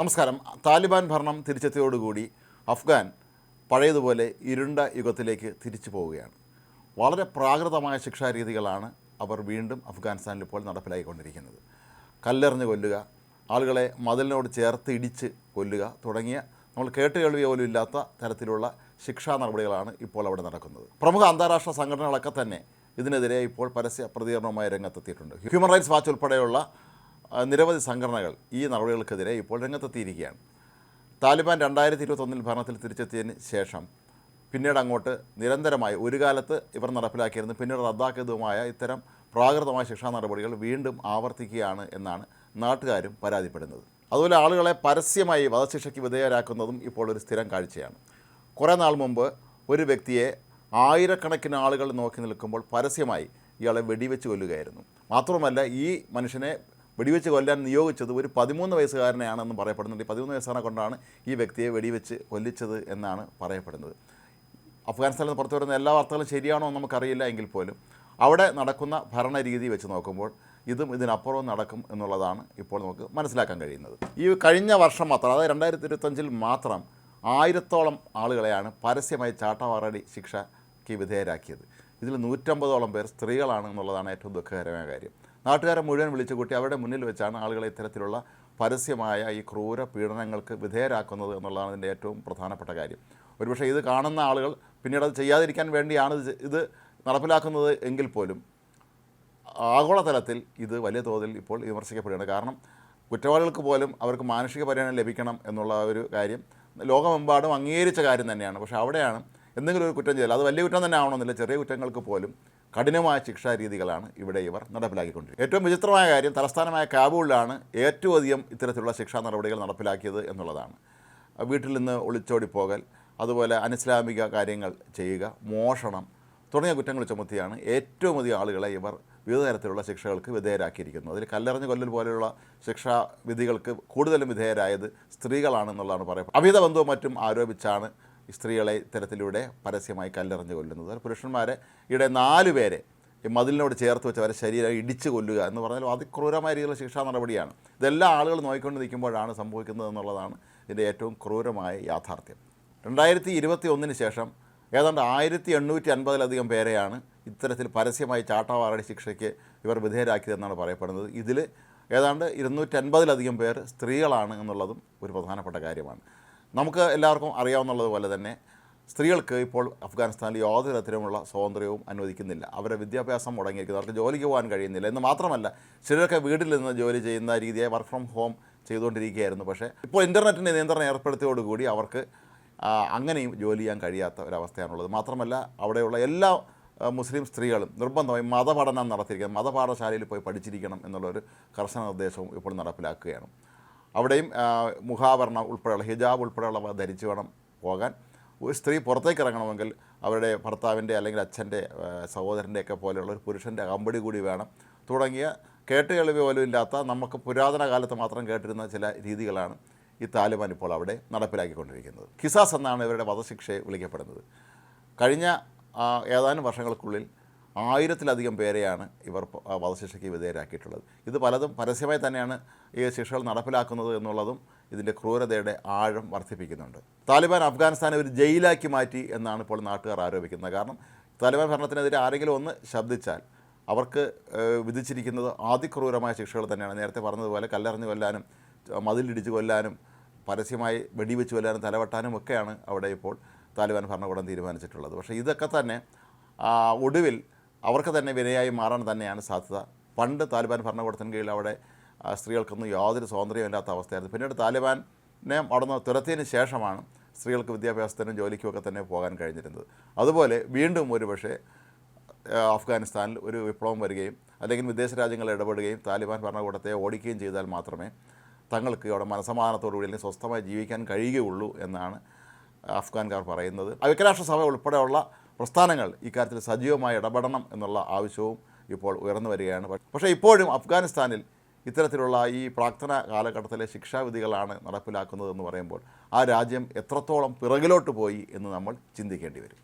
നമസ്കാരം. താലിബാൻ ഭരണം തിരിച്ചെത്തിയോടുകൂടി അഫ്ഗാൻ പഴയതുപോലെ ഇരുണ്ട യുഗത്തിലേക്ക് തിരിച്ചു പോവുകയാണ്. വളരെ പ്രാകൃതമായ ശിക്ഷാരീതികളാണ് അവർ വീണ്ടും അഫ്ഗാനിസ്ഥാനിൽ ഇപ്പോൾ നടപ്പിലാക്കിക്കൊണ്ടിരിക്കുന്നത് കല്ലെറിഞ്ഞ് കൊല്ലുക ആളുകളെ മതിലിനോട് ചേർത്ത് ഇടിച്ച് കൊല്ലുക തുടങ്ങിയ നമ്മൾ കേട്ട് കേൾവി പോലും ഇല്ലാത്ത തരത്തിലുള്ള ശിക്ഷാ നടപടികളാണ് ഇപ്പോൾ അവിടെ നടക്കുന്നത്. പ്രമുഖ അന്താരാഷ്ട്ര സംഘടനകളൊക്കെ തന്നെ ഇതിനെതിരെ ഇപ്പോൾ പരസ്യ പ്രതികരണവുമായി രംഗത്തെത്തിയിട്ടുണ്ട്. ഹ്യൂമൻ റൈറ്റ്സ് വാച്ച് ഉൾപ്പെടെയുള്ള നിരവധി സംഘടനകൾ ഈ നടപടികൾക്കെതിരെ ഇപ്പോൾ രംഗത്തെത്തിയിരിക്കുകയാണ്. താലിബാൻ രണ്ടായിരത്തി ഇരുപത്തൊന്നിൽ ഭരണത്തിൽ തിരിച്ചെത്തിയതിന് ശേഷം പിന്നീട് അങ്ങോട്ട് നിരന്തരമായി ഒരു കാലത്ത് ഇവർ നടപ്പിലാക്കിയിരുന്നു പിന്നീട് റദ്ദാക്കിയതുമായ ഇത്തരം പ്രാകൃതമായ ശിക്ഷാ നടപടികൾ വീണ്ടും ആവർത്തിക്കുകയാണ് എന്നാണ് നാട്ടുകാരും പരാതിപ്പെടുന്നത്. അതുപോലെ ആളുകളെ പരസ്യമായി വധശിക്ഷയ്ക്ക് വിധേയരാക്കുന്നതും ഇപ്പോൾ ഒരു സ്ഥിരം കാഴ്ചയാണ്. കുറേ നാൾ മുമ്പ് ഒരു വ്യക്തിയെ ആയിരക്കണക്കിന് ആളുകൾ നോക്കി നിൽക്കുമ്പോൾ പരസ്യമായി ഇയാളെ വെടിവെച്ച് കൊല്ലുകയായിരുന്നു. മാത്രമല്ല ഈ മനുഷ്യനെ വെടിവെച്ച് കൊല്ലാൻ നിയോഗിച്ചത് ഒരു പതിമൂന്ന് വയസ്സുകാരനെയാണെന്ന് പറയപ്പെടുന്നുണ്ട്. ഈ പതിമൂന്ന് വയസ്സുകാരനെ കൊണ്ടാണ് ഈ വ്യക്തിയെ വെടിവെച്ച് കൊല്ലിച്ചത് എന്നാണ് പറയപ്പെടുന്നത്. അഫ്ഗാനിസ്ഥാനിൽ നിന്ന് പുറത്തു വരുന്ന എല്ലാ വാർത്തകളും ശരിയാണോ എന്ന് നമുക്കറിയില്ല എങ്കിൽ പോലും അവിടെ നടക്കുന്ന ഭരണരീതി വെച്ച് നോക്കുമ്പോൾ ഇതും ഇതിനപ്പുറവും നടക്കും എന്നുള്ളതാണ് ഇപ്പോൾ നമുക്ക് മനസ്സിലാക്കാൻ കഴിയുന്നത്. ഈ കഴിഞ്ഞ വർഷം മാത്രം അതായത് രണ്ടായിരത്തി ഇരുപത്തഞ്ചിൽ മാത്രം ആയിരത്തോളം ആളുകളെയാണ് പരസ്യമായി ചാട്ടവാറടി ശിക്ഷയ്ക്ക് വിധേയരാക്കിയത്. ഇതിൽ നൂറ്റമ്പതോളം പേർ സ്ത്രീകളാണ് എന്നുള്ളതാണ് ഏറ്റവും ദുഃഖകരമായ കാര്യം. നാട്ടുകാരെ മുഴുവൻ വിളിച്ചു കൂട്ടി അവരുടെ മുന്നിൽ വെച്ചാണ് ആളുകളെ ഇത്തരത്തിലുള്ള പരസ്യമായ ഈ ക്രൂര പീഡനങ്ങൾക്ക് വിധേയരാക്കുന്നത് എന്നുള്ളതാണ് ഇതിന്റെ ഏറ്റവും പ്രധാനപ്പെട്ട കാര്യം. ഒരുപക്ഷെ ഇത് കാണുന്ന ആളുകൾ പിന്നീട് അത് ചെയ്യാതിരിക്കാൻ വേണ്ടിയാണ് ഇത് നടപ്പിലാക്കുന്നത് എങ്കിൽ പോലും ആഗോളതലത്തിൽ ഇത് വലിയ തോതിൽ ഇപ്പോൾ വിമർശിക്കപ്പെടുകയാണ്. കാരണം കുറ്റവാളികൾക്ക് പോലും അവർക്ക് മാനുഷിക പരിഗണന ലഭിക്കണം എന്നുള്ള ഒരു കാര്യം ലോകമെമ്പാടും അംഗീകരിച്ച കാര്യം തന്നെയാണ്. പക്ഷേ അവിടെയാണ് എന്തെങ്കിലും ഒരു കുറ്റം ചെയ്താൽ അത് വലിയ കുറ്റം തന്നെ ആവണമെന്നില്ല. ചെറിയ കുറ്റങ്ങൾക്ക് പോലും കഠിനമായ ശിക്ഷാരീതികളാണ് ഇവിടെ ഇവർ നടപ്പിലാക്കിക്കൊണ്ടിരിക്കുന്നത്. ഏറ്റവും വിചിത്രമായ കാര്യം തലസ്ഥാനമായ കാബൂളിലാണ് ഏറ്റവും അധികം ഇത്തരത്തിലുള്ള ശിക്ഷാ നടപടികൾ നടപ്പിലാക്കിയത് എന്നുള്ളതാണ്. വീട്ടിൽ നിന്ന് ഒളിച്ചോടിപ്പോകൽ അതുപോലെ അനിസ്ലാമിക കാര്യങ്ങൾ ചെയ്യുക മോഷണം തുടങ്ങിയ കുറ്റങ്ങൾ ചുമത്തിയാണ് ഏറ്റവും അധികം ആളുകളെ ഇവർ വിവിധ തരത്തിലുള്ള ശിക്ഷകൾക്ക് വിധേയരാക്കിയിരിക്കുന്നത്. അതിൽ കല്ലെറിഞ്ഞ് കൊല്ലൽ പോലെയുള്ള ശിക്ഷാ വിധികൾക്ക് കൂടുതലും വിധേയരായത് സ്ത്രീകളാണെന്നുള്ളതാണ് പറയുന്നത് അഭിത ബന്ധവും മറ്റും ആരോപിച്ചാണ് സ്ത്രീകളെ ഇത്തരത്തിലൂടെ പരസ്യമായി കല്ലെറിഞ്ഞ് കൊല്ലുന്നത്. പുരുഷന്മാരെ ഇവിടെ നാല് പേരെ ഈ മതിലിനോട് ചേർത്ത് വെച്ച് അവരെ ശരീരം ഇടിച്ച് കൊല്ലുക എന്ന് പറഞ്ഞാൽ അതിക്രൂരമായ രീതിയിലുള്ള ശിക്ഷാ നടപടിയാണ്. ഇതെല്ലാം ആളുകൾ നോക്കിക്കൊണ്ട് നിൽക്കുമ്പോഴാണ് സംഭവിക്കുന്നത് എന്നുള്ളതാണ് ഇതിന്റെ ഏറ്റവും ക്രൂരമായ യാഥാർത്ഥ്യം. രണ്ടായിരത്തി ഇരുപത്തി ഒന്നിന് ശേഷം ഏതാണ്ട് ആയിരത്തി എണ്ണൂറ്റി അൻപതിലധികം പേരെയാണ് ഇത്തരത്തിൽ പരസ്യമായി ചാട്ടവാറടി ശിക്ഷയ്ക്ക് ഇവർ വിധേയരാക്കിയതെന്നാണ് പറയപ്പെടുന്നത്. ഇതിൽ ഏതാണ്ട് ഇരുന്നൂറ്റൻപതിലധികം പേർ സ്ത്രീകളാണ് എന്നുള്ളതും ഒരു പ്രധാനപ്പെട്ട കാര്യമാണ്. നമുക്ക് എല്ലാവർക്കും അറിയാവുന്നതുപോലെ തന്നെ സ്ത്രീകൾക്ക് ഇപ്പോൾ അഫ്ഗാനിസ്ഥാനിൽ യാതൊരു തരത്തിലുമുള്ള സ്വാതന്ത്ര്യവും അനുവദിക്കുന്നില്ല. അവരെ വിദ്യാഭ്യാസം മുടങ്ങിയിരിക്കുന്നു. അവർക്ക് ജോലിക്ക് പോകാൻ കഴിയുന്നില്ല എന്ന് മാത്രമല്ല ചിലരൊക്കെ വീട്ടിൽ നിന്ന് ജോലി ചെയ്യുന്ന രീതിയെ വർക്ക് ഫ്രം ഹോം ചെയ്തുകൊണ്ടിരിക്കുകയായിരുന്നു. പക്ഷേ ഇപ്പോൾ ഇന്റർനെറ്റിന്റെ നിയന്ത്രണം ഏർപ്പെടുത്തിയോടുകൂടി അവർക്ക് അങ്ങനെയും ജോലി ചെയ്യാൻ കഴിയാത്ത ഒരവസ്ഥയാണുള്ളത് മാത്രമല്ല അവിടെയുള്ള എല്ലാ മുസ്ലിം സ്ത്രീകളും നിർബന്ധമായി മതപഠനം നടത്തിയിരിക്കണം മതപാഠശാലയിൽ പോയി പഠിച്ചിരിക്കണം എന്നുള്ളൊരു കർശന നിർദ്ദേശവും ഇപ്പോൾ നടപ്പിലാക്കുകയാണ്. അവിടെയും മുഖാവരണം ഉൾപ്പെടെയുള്ള ഹിജാബ് ഉൾപ്പെടെയുള്ളവ ധരിച്ചു വേണം പോകാൻ. ഒരു സ്ത്രീ പുറത്തേക്ക് ഇറങ്ങണമെങ്കിൽ അവരുടെ ഭർത്താവിന്റെ അല്ലെങ്കിൽ അച്ഛന്റെ സഹോദരന്റെ ഒക്കെ പോലെയുള്ള ഒരു പുരുഷന്റെ അകമ്പടി കൂടി വേണം. തുടങ്ങിയ കേട്ട് കേൾവി പോലും ഇല്ലാത്ത നമുക്ക് പുരാതന കാലത്ത് മാത്രം കേട്ടിരുന്ന ചില രീതികളാണ് ഈ താലിബാൻ ഇപ്പോൾ അവിടെ നടപ്പിലാക്കിക്കൊണ്ടിരിക്കുന്നത്. കിസാസ് എന്നാണ് ഇവരുടെ വധശിക്ഷയെ വിളിക്കപ്പെടുന്നത്. കഴിഞ്ഞ ഏതാനും വർഷങ്ങൾക്കുള്ളിൽ ആയിരത്തിലധികം പേരെയാണ് ഇവർ വധശിക്ഷയ്ക്ക് വിധേയരാക്കിയിട്ടുള്ളത്. ഇത് പലതും പരസ്യമായി തന്നെയാണ് ഈ ശിക്ഷകൾ നടപ്പിലാക്കുന്നത് എന്നുള്ളതും ഇതിന്റെ ക്രൂരതയുടെ ആഴം വർദ്ധിപ്പിക്കുന്നുണ്ട്. താലിബാൻ അഫ്ഗാനിസ്ഥാനെ ഒരു ജയിലാക്കി മാറ്റി എന്നാണ് ഇപ്പോൾ നാട്ടുകാർ ആരോപിക്കുന്നത്. കാരണം താലിബാൻ ഭരണത്തിനെതിരെ ആരെങ്കിലും ഒന്ന് ശബ്ദിച്ചാൽ അവർക്ക് വിധിച്ചിരിക്കുന്നത് അതിക്രൂരമായ ശിക്ഷകൾ തന്നെയാണ്. നേരത്തെ പറഞ്ഞതുപോലെ കല്ലെറിഞ്ഞ് കൊല്ലാനും മതിലിടിച്ച് കൊല്ലാനും പരസ്യമായി വെടിവെച്ച് കൊല്ലാനും തലവെട്ടാനും ഒക്കെയാണ് അവിടെ ഇപ്പോൾ താലിബാൻ ഭരണകൂടം തീരുമാനിച്ചിട്ടുള്ളത്. പക്ഷേ ഇതൊക്കെ തന്നെ ഒടുവിൽ അവർക്ക് തന്നെ വിനയായി മാറാൻ തന്നെയാണ് സാധ്യത. പണ്ട് താലിബാൻ ഭരണകൂടത്തിന് കീഴിൽ അവിടെ സ്ത്രീകൾക്കൊന്നും യാതൊരു സ്വാതന്ത്ര്യമില്ലാത്ത അവസ്ഥയായിരുന്നു. പിന്നീട് താലിബാനെ അവിടെ തുരത്തിയതിന് ശേഷമാണ് സ്ത്രീകൾക്ക് വിദ്യാഭ്യാസത്തിനും ജോലിക്കുമൊക്കെ തന്നെ പോകാൻ കഴിഞ്ഞിരുന്നത്. അതുപോലെ വീണ്ടും ഒരു പക്ഷേ അഫ്ഗാനിസ്ഥാനിൽ ഒരു വിപ്ലവം വരികയും അല്ലെങ്കിൽ വിദേശ രാജ്യങ്ങൾ ഇടപെടുകയും താലിബാൻ ഭരണകൂടത്തെ ഓടിക്കുകയും ചെയ്താൽ മാത്രമേ തങ്ങൾക്ക് അവിടെ മനസമാധാനത്തോടുകൂടി അല്ലെങ്കിൽ സ്വസ്ഥമായി ജീവിക്കാൻ കഴിയുകയുള്ളൂ എന്നാണ് അഫ്ഗാൻകാർ പറയുന്നത്. ഐക്യരാഷ്ട്രസഭ ഉൾപ്പെടെയുള്ള പ്രസ്ഥാനങ്ങൾ ഇക്കാര്യത്തിൽ സജീവമായി ഇടപെടണം എന്നുള്ള ആവശ്യവും ഇപ്പോൾ ഉയർന്നു വരികയാണ്. പക്ഷേ ഇപ്പോഴും അഫ്ഗാനിസ്ഥാനിൽ ഇത്തരത്തിലുള്ള ഈ പ്രാക്തന കാലഘട്ടത്തിലെ ശിക്ഷാവിധികളാണ് നടപ്പിലാക്കുന്നതെന്ന് പറയുമ്പോൾ ആ രാജ്യം എത്രത്തോളം പിറകിലോട്ട് പോയി എന്ന് നമ്മൾ ചിന്തിക്കേണ്ടി വരും.